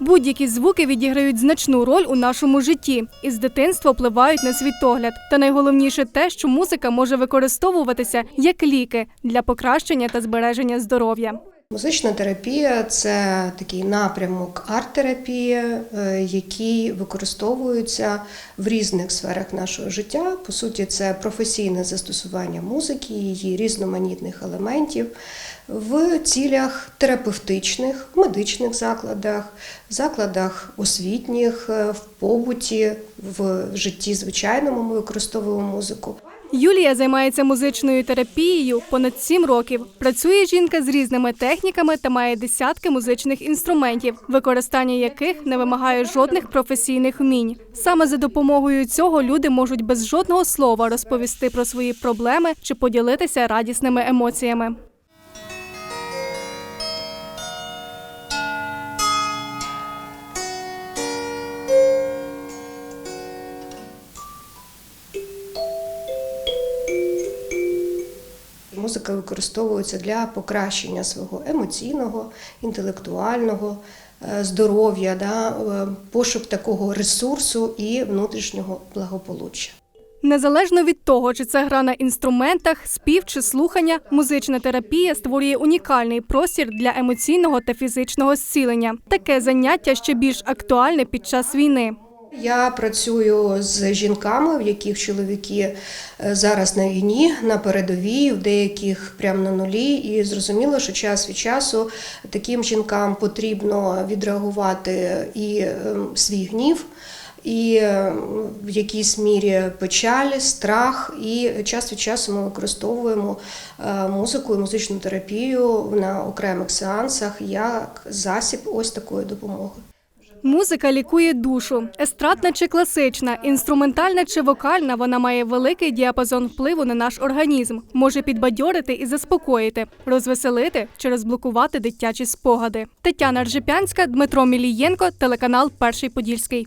Будь-які звуки відіграють значну роль у нашому житті і з дитинства впливають на світогляд. Та найголовніше те, що музика може використовуватися як ліки для покращення та збереження здоров'я. Музична терапія це такий напрямок арт-терапії, е, який використовується в різних сферах нашого життя. По суті, це професійне застосування музики, її різноманітних елементів в цілях терапевтичних, медичних закладах, закладах освітніх, е, в побуті, в житті звичайному ми використовуємо музику. Юлія займається музичною терапією понад сім років. Працює жінка з різними техніками та має десятки музичних інструментів, використання яких не вимагає жодних професійних вмінь. Саме за допомогою цього люди можуть без жодного слова розповісти про свої проблеми чи поділитися радісними емоціями. Музика використовується для покращення свого емоційного, інтелектуального е, здоров'я, да, е, пошук такого ресурсу і внутрішнього благополуччя. Незалежно від того, чи це гра на інструментах, спів чи слухання, музична терапія створює унікальний простір для емоційного та фізичного зцілення. Таке заняття ще більш актуальне під час війни. Я працюю з жінками, в яких чоловіки е, зараз на війні, на передовій, в деяких прямо на нулі. І зрозуміло, що час від часу таким жінкам потрібно відреагувати і ем, свій гнів. І е, в якійсь мірі печаль, страх, і час від часу ми використовуємо е, музику і музичну терапію на окремих сеансах як засіб ось такої допомоги. Музика лікує душу, естрадна чи класична, інструментальна чи вокальна. Вона має великий діапазон впливу на наш організм, може підбадьорити і заспокоїти, розвеселити чи розблокувати дитячі спогади. Тетяна Ржепянська, Дмитро Мілієнко, телеканал Перший Подільський.